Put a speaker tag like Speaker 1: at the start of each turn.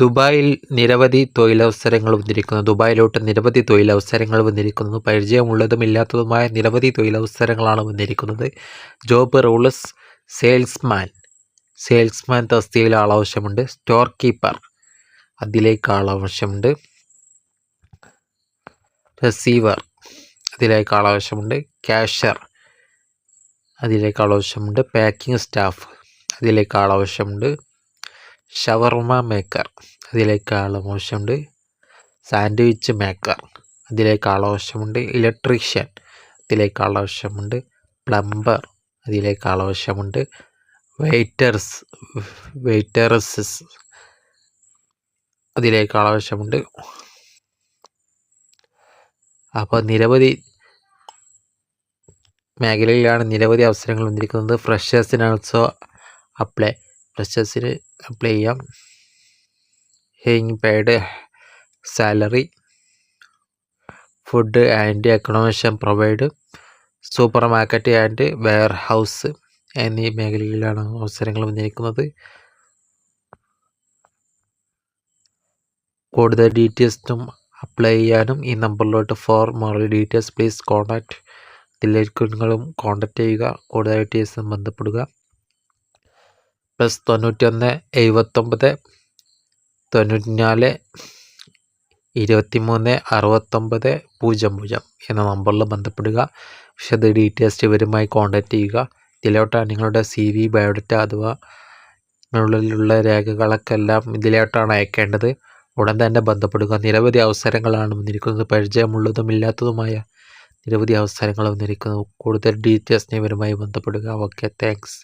Speaker 1: ദുബായിൽ നിരവധി തൊഴിലവസരങ്ങൾ വന്നിരിക്കുന്നു. ദുബായിലോട്ട് നിരവധി തൊഴിലവസരങ്ങൾ വന്നിരിക്കുന്നു. പരിചയമുള്ളതും ഇല്ലാത്തതുമായ നിരവധി തൊഴിലവസരങ്ങളാണ് വന്നിരിക്കുന്നത്. Job rules salesman. സെയിൽസ്മാൻ തസ്തിയിൽ ആളാവശ്യമുണ്ട്. Store keeper. അതിലേക്ക് ആളാവശ്യമുണ്ട്. റിസീവർ. അതിലേക്ക് ആളാവശ്യമുണ്ട്. ക്യാഷർ. അതിലേക്ക് ആളാവശ്യമുണ്ട്. Packing staff. അതിലേക്ക് ആളാവശ്യമുണ്ട്. ഷവർമ മേക്കർ. അതിലേക്ക് മോശമുണ്ട്. Sandwich maker. അതിലേക്ക് ആളാവശ്യമുണ്ട് ഇലക്ട്രീഷ്യൻ. അതിലേക്ക് ആളാവശ്യമുണ്ട് പ്ലംബർ. അതിലേക്ക് ആളാവശ്യമുണ്ട് വെയിറ്റേഴ്സ് വെയിറ്റേഴ്സസ് അതിലേക്ക് ആളാവശ്യമുണ്ട് അപ്പോൾ നിരവധി മേഖലയിലാണ് നിരവധി അവസരങ്ങൾ വന്നിരിക്കുന്നത്. ഫ്രഷേഴ്സിന് ഓൾസോ അപ്ലൈ. ഫ്രഷേഴ്സിന് അപ്ലൈ ചെയ്യാം. ഹെയിങ് paid salary food and accommodation provide supermarket and warehouse എന്നീ മേഖലയിലാണ് അവസരങ്ങൾ വന്നിരിക്കുന്നത്. കൂടുതൽ ഡീറ്റെയിൽസിനും അപ്ലൈ ചെയ്യാനും ഈ നമ്പറിലോട്ട് for more details please contact ഇതിലേക്ക് നിങ്ങളും കോൺടാക്റ്റ് ചെയ്യുക. കൂടുതൽ ഡീറ്റെയിൽസ് ബന്ധപ്പെടുക. പ്ലസ് തൊണ്ണൂറ്റൊന്ന് എഴുപത്തൊമ്പത് തൊണ്ണൂറ്റിനാല് ഇരുപത്തിമൂന്ന് അറുപത്തൊമ്പത് പൂജ്യം പൂജ്യം എന്ന നമ്പറിൽ ബന്ധപ്പെടുക. വിശദ ഡീറ്റെയിൽസ് ഇവരുമായി കോൺടാക്റ്റ് ചെയ്യുക. ഇതിലോട്ടാണ് നിങ്ങളുടെ സി വി ബയോഡറ്റ അഥവാ നിങ്ങളുള്ള രേഖകളൊക്കെ എല്ലാം ഇതിലോട്ടാണ് അയക്കേണ്ടത്. ഉടൻ തന്നെ ബന്ധപ്പെടുക. നിരവധി അവസരങ്ങളാണ് വന്നിരിക്കുന്നത്. പരിചയമുള്ളതും ഇല്ലാത്തതുമായ നിരവധി അവസരങ്ങൾ വന്നിരിക്കുന്നു. കൂടുതൽ ഡീറ്റെയിൽസിന് ഇവരുമായി ബന്ധപ്പെടുക. Okay thanks.